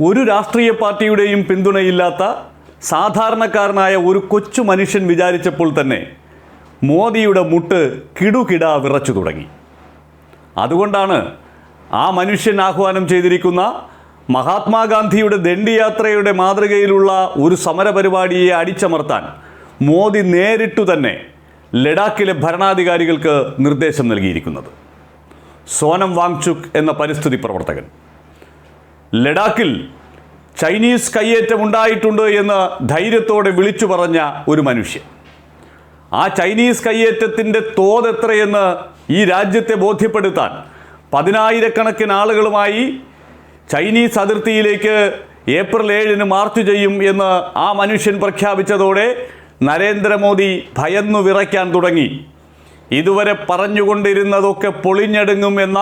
ഒരു രാഷ്ട്രീയ പാർട്ടിയുടെയും പിന്തുണയില്ലാത്ത സാധാരണക്കാരനായ ഒരു കൊച്ചു മനുഷ്യൻ വിചാരിച്ചപ്പോൾ തന്നെ മോദിയുടെ മുട്ട് കിടുകിട വിറച്ചു തുടങ്ങി. അതുകൊണ്ടാണ് ആ മനുഷ്യൻ ആഹ്വാനം ചെയ്തിരിക്കുന്ന മഹാത്മാഗാന്ധിയുടെ ദണ്ഡിയാത്രയുടെ മാതൃകയിലുള്ള ഒരു സമരപരിപാടിയെ അടിച്ചമർത്താൻ മോദി നേരിട്ടു തന്നെ ലഡാക്കിലെ ഭരണാധികാരികൾക്ക് നിർദ്ദേശം നൽകിയിരിക്കുന്നത്. സോനം വാങ്ചുക് എന്ന പരിസ്ഥിതി പ്രവർത്തകൻ. ലഡാക്കിൽ ചൈനീസ് കയ്യേറ്റം ഉണ്ടായിട്ടുണ്ട് എന്ന് ധൈര്യത്തോടെ വിളിച്ചു പറഞ്ഞ ഒരു മനുഷ്യൻ. ആ ചൈനീസ് കയ്യേറ്റത്തിന്റെ തോത് എത്രയെന്ന് ഈ രാജ്യത്തെ ബോധ്യപ്പെടുത്താൻ പതിനായിരക്കണക്കിന് ആളുകളുമായി ചൈനീസ് അതിർത്തിയിലേക്ക് ഏപ്രിൽ ഏഴിന് മാർച്ച് ചെയ്യും എന്ന് ആ മനുഷ്യൻ പ്രഖ്യാപിച്ചതോടെ നരേന്ദ്രമോദി ഭയന്നു വിറയ്ക്കാൻ തുടങ്ങി. ഇതുവരെ പറഞ്ഞുകൊണ്ടിരുന്നതൊക്കെ പൊളിഞ്ഞടുങ്ങും എന്ന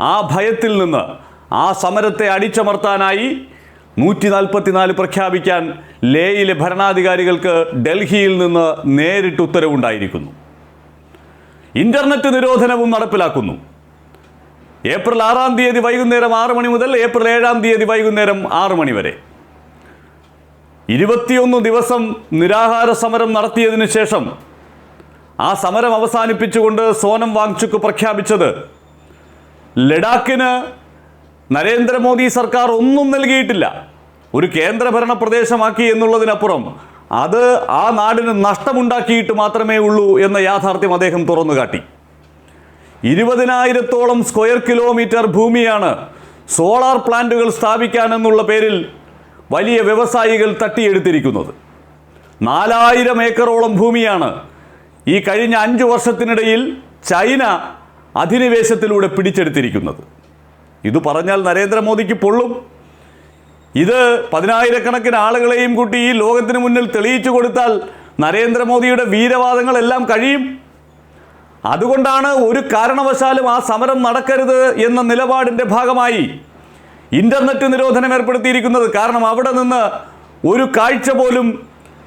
ആ ഭയത്തിൽ നിന്ന് ആ സമരത്തെ അടിച്ചമർത്താനായി നൂറ്റി നാൽപ്പത്തിനാല് പ്രഖ്യാപിക്കാൻ ലേയിലെ ഭരണാധികാരികൾക്ക് ഡൽഹിയിൽ നിന്ന് നേരിട്ട് ഉത്തരവുണ്ടായിരിക്കുന്നു. ഇന്റർനെറ്റ് നിരോധനവും നടപ്പിലാക്കുന്നു. ഏപ്രിൽ ആറാം തീയതി വൈകുന്നേരം ആറ് മണി മുതൽ ഏപ്രിൽ ഏഴാം തീയതി വൈകുന്നേരം ആറ് മണി വരെ. ഇരുപത്തിയൊന്ന് ദിവസം നിരാഹാര സമരം നടത്തിയതിനു ശേഷം ആ സമരം അവസാനിപ്പിച്ചുകൊണ്ട് സോനം വാങ്ചുക്ക് പ്രഖ്യാപിച്ചത് ലഡാക്കിന് നരേന്ദ്രമോദി സർക്കാർ ഒന്നും നൽകിയിട്ടില്ല. ഒരു കേന്ദ്രഭരണ പ്രദേശമാക്കി എന്നുള്ളതിനപ്പുറം അത് ആ നാടിന് നഷ്ടമുണ്ടാക്കിയിട്ട് മാത്രമേ ഉള്ളൂ എന്ന യാഥാർത്ഥ്യം അദ്ദേഹം തുറന്നു കാട്ടി ഇരുപതിനായിരത്തോളം സ്ക്വയർ കിലോമീറ്റർ ഭൂമിയാണ് സോളാർ പ്ലാന്റുകൾ സ്ഥാപിക്കാനെന്നുള്ള പേരിൽ വലിയ വ്യവസായികൾ തട്ടിയെടുത്തിരിക്കുന്നത്. നാലായിരം ഏക്കറോളം ഭൂമിയാണ് ഈ കഴിഞ്ഞ അഞ്ച് വർഷത്തിനിടയിൽ ചൈന അധിനിവേശത്തിലൂടെ പിടിച്ചെടുത്തിരിക്കുന്നത്. ഇത് പറഞ്ഞാൽ നരേന്ദ്രമോദിക്ക് പൊള്ളും. ഇത് പതിനായിരക്കണക്കിന് ആളുകളെയും കൂട്ടി ഈ ലോകത്തിന് മുന്നിൽ തെളിയിച്ചു കൊടുത്താൽ നരേന്ദ്രമോദിയുടെ വീരവാദങ്ങളെല്ലാം കഴിയും. അതുകൊണ്ടാണ് ഒരു കാരണവശാലും ആ സമരം നടക്കരുത് എന്ന നിലപാടിന്റെ ഭാഗമായി ഇന്റർനെറ്റ് നിരോധനം ഏർപ്പെടുത്തിയിരിക്കുന്നത്. കാരണം അവിടെ നിന്ന് ഒരു കാഴ്ച പോലും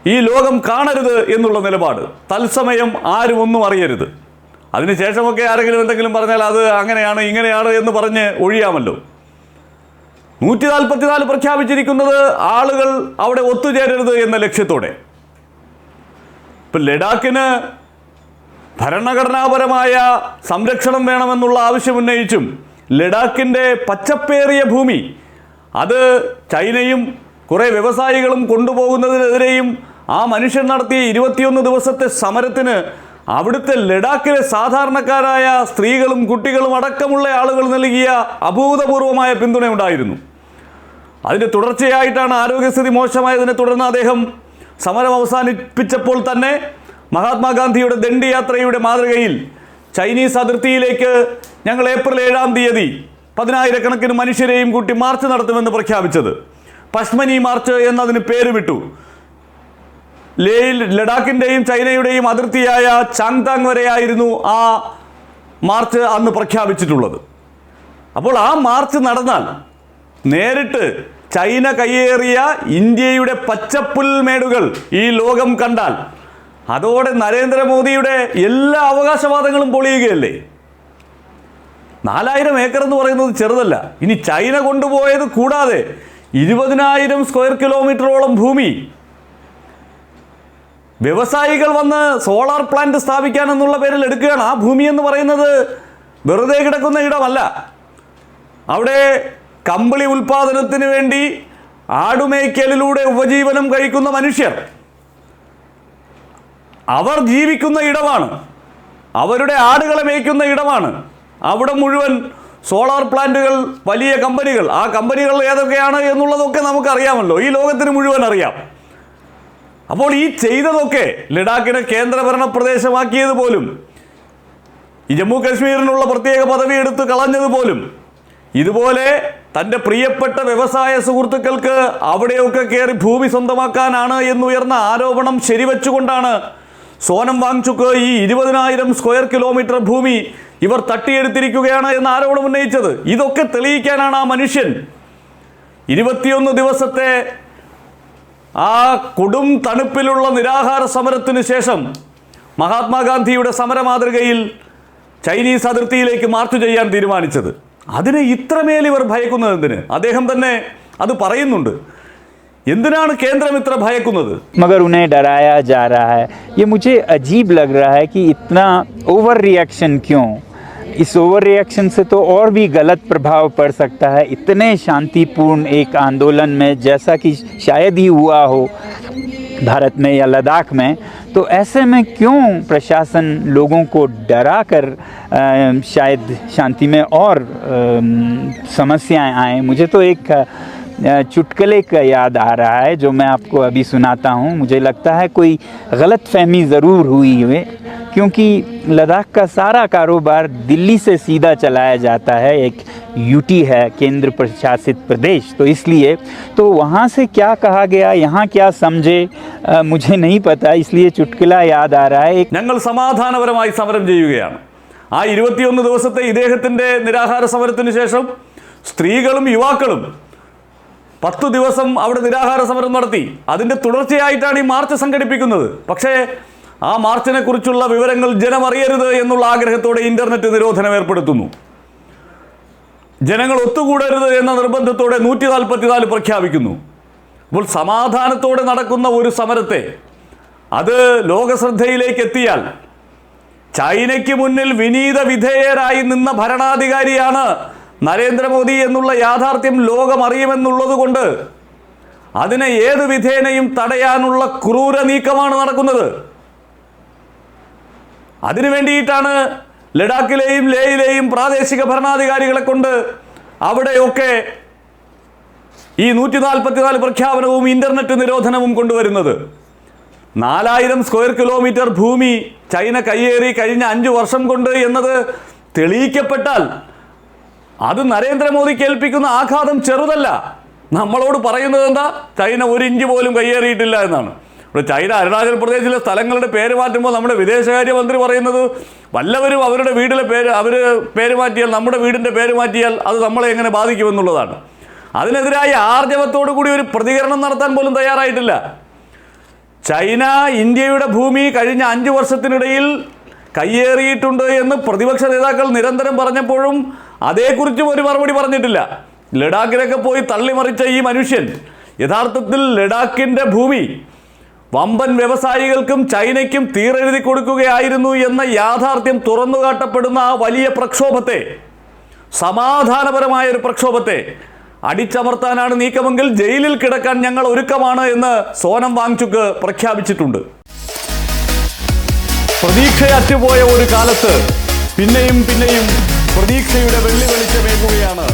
ഈ ലോകം കാണരുത് എന്നുള്ള നിലപാട്. തത്സമയം ആരും ഒന്നും അറിയരുത്. അതിനുശേഷമൊക്കെ ആരെങ്കിലും എന്തെങ്കിലും പറഞ്ഞാൽ അത് അങ്ങനെയാണ് ഇങ്ങനെയാണ് എന്ന് പറഞ്ഞ് ഒഴിയാമല്ലോ. നൂറ്റി നാൽപ്പത്തിനാല് പ്രഖ്യാപിച്ചിരിക്കുന്നത് ആളുകൾ അവിടെ ഒത്തുചേരരുത് എന്ന ലക്ഷ്യത്തോടെ. ഇപ്പം ലഡാക്കിന് ഭരണഘടനാപരമായ സംരക്ഷണം വേണമെന്നുള്ള ആവശ്യം ഉന്നയിച്ചും ലഡാക്കിന്റെ പച്ചപ്പേറിയ ഭൂമി അത് ചൈനയും കുറേ വ്യവസായികളും കൊണ്ടുപോകുന്നതിനെതിരെയും ആ മനുഷ്യൻ നടത്തിയ ഇരുപത്തിയൊന്ന് ദിവസത്തെ സമരത്തിന് അവിടുത്തെ ലഡാക്കിലെ സാധാരണക്കാരായ സ്ത്രീകളും കുട്ടികളും അടക്കമുള്ള ആളുകൾ നൽകിയ അഭൂതപൂർവമായ പിന്തുണയുണ്ടായിരുന്നു അതിന്റെ തുടർച്ചയായിട്ടാണ് ആരോഗ്യസ്ഥിതി മോശമായതിനെ തുടർന്ന് അദ്ദേഹം സമരം അവസാനിപ്പിച്ചപ്പോൾ തന്നെ മഹാത്മാഗാന്ധിയുടെ ദണ്ഡിയാത്രയുടെ മാതൃകയിൽ ചൈനീസ് അതിർത്തിയിലേക്ക് ഞങ്ങൾ ഏപ്രിൽ ഏഴാം തീയതി പതിനായിരക്കണക്കിന് മനുഷ്യരെയും കൂട്ടി മാർച്ച് നടത്തുമെന്ന് പ്രഖ്യാപിച്ചത്. പശ്മനി മാർച്ച് എന്നതിന് പേര് വിട്ടു ലേയിൽ ലഡാക്കിന്റെയും ചൈനയുടെയും അതിർത്തിയായ ചാങ്താങ് വരെയായിരുന്നു ആ മാർച്ച് അന്ന് പ്രഖ്യാപിച്ചിട്ടുള്ളത്. അപ്പോൾ ആ മാർച്ച് നടന്നാൽ നേരിട്ട് ചൈന കയ്യേറിയ ഇന്ത്യയുടെ പച്ചപ്പുൽമേടുകൾ ഈ ലോകം കണ്ടാൽ അതോടെ നരേന്ദ്രമോദിയുടെ എല്ലാ അവകാശവാദങ്ങളും പൊളിയുകയല്ലേ? നാലായിരം ഏക്കർ എന്ന് പറയുന്നത് ചെറുതല്ല. ഇനി ചൈന കൊണ്ടുപോയത് കൂടാതെ ഇരുപതിനായിരം സ്ക്വയർ കിലോമീറ്ററോളം ഭൂമി വ്യവസായികൾ വന്ന് സോളാർ പ്ലാന്റ് സ്ഥാപിക്കാൻ എന്നുള്ള പേരിൽ എടുക്കുകയാണ്. ആ ഭൂമി എന്ന് പറയുന്നത് വെറുതെ കിടക്കുന്ന ഇടമല്ല. അവിടെ കമ്പിളി ഉൽപാദനത്തിന് വേണ്ടി ആടുമേക്കലിലൂടെ ഉപജീവനം കഴിക്കുന്ന മനുഷ്യർ. അവർ ജീവിക്കുന്ന ഇടമാണ്. അവരുടെ ആടുകളെ മേയ്ക്കുന്ന ഇടമാണ്. അവിടെ മുഴുവൻ സോളാർ പ്ലാന്റുകൾ വലിയ കമ്പനികൾ. ആ കമ്പനികൾ ഏതൊക്കെയാണ് എന്നുള്ളതൊക്കെ നമുക്കറിയാമല്ലോ. ഈ ലോകത്തിന് മുഴുവൻ അറിയാം. അപ്പോൾ ഈ ചെയ്തതൊക്കെ ലഡാക്കിനെ കേന്ദ്രഭരണ പ്രദേശമാക്കിയത് പോലും ഈ ജമ്മു കാശ്മീരിനുള്ള പ്രത്യേക പദവി എടുത്ത് കളഞ്ഞത് പോലും ഇതുപോലെ തന്റെ പ്രിയപ്പെട്ട വ്യവസായ സുഹൃത്തുക്കൾക്ക് അവിടെയൊക്കെ കയറി ഭൂമി സ്വന്തമാക്കാനാണ് എന്നുയർന്ന ആരോപണം ശരിവെച്ചുകൊണ്ടാണ് സോനം വാങ്ചുക്ക് ഈ ഇരുപതിനായിരം സ്ക്വയർ കിലോമീറ്റർ ഭൂമി ഇവർ തട്ടിയെടുത്തിരിക്കുകയാണ് എന്ന് ആരോപണം ഉന്നയിച്ചത്. ഇതൊക്കെ തെളിയിക്കാനാണ് ആ മനുഷ്യൻ. ഇരുപത്തിയൊന്ന് ദിവസത്തെ ആ കൊടും തണുപ്പിലുള്ള നിരാഹാര സമരത്തിന് ശേഷം മഹാത്മാഗാന്ധിയുടെ സമര മാതൃകയിൽ ചൈനീസ് അതിർത്തിയിലേക്ക് മാർച്ച് ചെയ്യാൻ തീരുമാനിച്ചത്. അതിനെ ഇത്രമേൽ ഇവർ ഭയക്കുന്നത് എന്തിന്? അദ്ദേഹം തന്നെ അത് പറയുന്നുണ്ട്. എന്തിനാണ് കേന്ദ്രം ഇത്ര ഭയക്കുന്നത്? മകർ ഉന്നെ ഡരായ ജാരാ രഹാ ഹൈ യെ അജീബ് ലഗ് രഹാ ഹൈ കി ഇത്ന ഓവർ റിയാക്ഷൻ ക്യോ इस ओवर रिएक्शन से तो और भी गलत प्रभाव पड़ सकता है। इतने शांतिपूर्ण एक आंदोलन में जैसा कि शायद ही हुआ हो भारत में या लद्दाख में तो ऐसे में क्यों प्रशासन लोगों को डरा कर शायद शांति में और समस्याएँ आए? मुझे तो एक चुटकले का याद आ रहा है जो मैं आपको अभी सुनाता हूँ। मुझे लगता है कोई गलत फहमी ज़रूर हुई है। क्योंकि लद्दाख का सारा कारोबार दिल्ली से सीधा चलाया जाता है एक यूटी है केंद्र प्रशासित प्रदेश तो इसलिए तो वहाँ से क्या कहा गया यहाँ क्या समझे अ, मुझे नहीं पता इसलिए चुटकुला याद आ रहा है एक ഞങ്ങൾ സമാധാനപരമായി സമരം ചെയ്യുകയാണ് ആ ഇരുപത്തിയൊന്ന് ദിവസത്തെ ഇദ്ദേഹത്തിൻ്റെ നിരാഹാര സമരത്തിന് ശേഷം സ്ത്രീകളും യുവാക്കളും പത്തു ദിവസം അവിടെ നിരാഹാര സമരം നടത്തി അതിൻ്റെ തുടർച്ചയായിട്ടാണ് ഈ മാർച്ച് സംഘടിപ്പിക്കുന്നത് പക്ഷേ ആ മാർച്ചിനെ കുറിച്ചുള്ള വിവരങ്ങൾ ജനമറിയരുത് എന്നുള്ള ആഗ്രഹത്തോടെ ഇന്റർനെറ്റ് നിരോധനം ഏർപ്പെടുത്തുന്നു. ജനങ്ങൾ ഒത്തുകൂടരുത് എന്ന നിർബന്ധത്തോടെ നൂറ്റി നാൽപ്പത്തിനാല് പ്രഖ്യാപിക്കുന്നു. അപ്പോൾ സമാധാനത്തോടെ നടക്കുന്ന ഒരു സമരത്തെ അത് ലോകശ്രദ്ധയിലേക്ക് എത്തിയാൽ ചൈനയ്ക്ക് മുന്നിൽ വിനീത വിധേയരായി നിന്ന ഭരണാധികാരിയാണ് നരേന്ദ്രമോദി എന്നുള്ള യാഥാർത്ഥ്യം ലോകമറിയുമെന്നുള്ളത് കൊണ്ട് അതിനെ ഏത് വിധേനയും തടയാനുള്ള ക്രൂര നീക്കമാണ് നടക്കുന്നത്. അതിനു വേണ്ടിയിട്ടാണ് ലഡാക്കിലെയും ലേയിലെയും പ്രാദേശിക ഭരണാധികാരികളെ കൊണ്ട് അവിടെയൊക്കെ ഈ നൂറ്റി നാൽപ്പത്തിനാല് പ്രഖ്യാപനവും ഇന്റർനെറ്റ് നിരോധനവും കൊണ്ടുവരുന്നത്. നാലായിരം സ്ക്വയർ കിലോമീറ്റർ ഭൂമി ചൈന കയ്യേറി കഴിഞ്ഞ അഞ്ച് വർഷം കൊണ്ട് എന്നത് തെളിയിക്കപ്പെട്ടാൽ അത് നരേന്ദ്രമോദിക്ക് കേൾപ്പിക്കുന്ന ആഘാതം ചെറുതല്ല. നമ്മളോട് പറയുന്നത് എന്താ? ചൈന ഒരു ഇഞ്ച് പോലും കയ്യേറിയിട്ടില്ല എന്നാണ്. ഇവിടെ ചൈന അരുണാചൽ പ്രദേശിലെ സ്ഥലങ്ങളുടെ പേര് മാറ്റുമ്പോൾ നമ്മുടെ വിദേശകാര്യമന്ത്രി പറയുന്നത് വല്ലവരും അവരുടെ വീട്ടിലെ പേര് അവർ പേര് മാറ്റിയാൽ നമ്മുടെ വീടിന്റെ പേര് മാറ്റിയാൽ അത് നമ്മളെ എങ്ങനെ ബാധിക്കുമെന്നുള്ളതാണ് അതിനെതിരായി ആർജവത്തോടു കൂടി ഒരു പ്രതികരണം നടത്താൻ പോലും തയ്യാറായിട്ടില്ല. ചൈന ഇന്ത്യയുടെ ഭൂമി കഴിഞ്ഞ അഞ്ച് വർഷത്തിനിടയിൽ കയ്യേറിയിട്ടുണ്ട് എന്ന് പ്രതിപക്ഷ നേതാക്കൾ നിരന്തരം പറഞ്ഞപ്പോഴും അതേക്കുറിച്ചും ഒരു മറുപടി പറഞ്ഞിട്ടില്ല. ലഡാക്കിലൊക്കെ പോയി തള്ളിമറിച്ച ഈ മനുഷ്യൻ യഥാർത്ഥത്തിൽ ലഡാക്കിന്റെ ഭൂമി വമ്പൻ വ്യവസായികൾക്കും ചൈനയ്ക്കും തീരെഴുതി കൊടുക്കുകയായിരുന്നു എന്ന യാഥാർത്ഥ്യം തുറന്നുകാട്ടപ്പെടുന്ന ആ വലിയ പ്രക്ഷോഭത്തെ. സമാധാനപരമായ ഒരു പ്രക്ഷോഭത്തെ. അടിച്ചമർത്താനാണ് നീക്കമെങ്കിൽ ജയിലിൽ കിടക്കാൻ ഞങ്ങൾ ഒരുക്കമാണ് എന്ന് സോനം വാങ്ചുക്ക് പ്രഖ്യാപിച്ചിട്ടുണ്ട്. പ്രതീക്ഷയറ്റുപോയ ഒരു കാലത്ത് പിന്നെയും പിന്നെയും പ്രതീക്ഷയുടെ വെള്ളി വെളിച്ചമേകുകയാണ്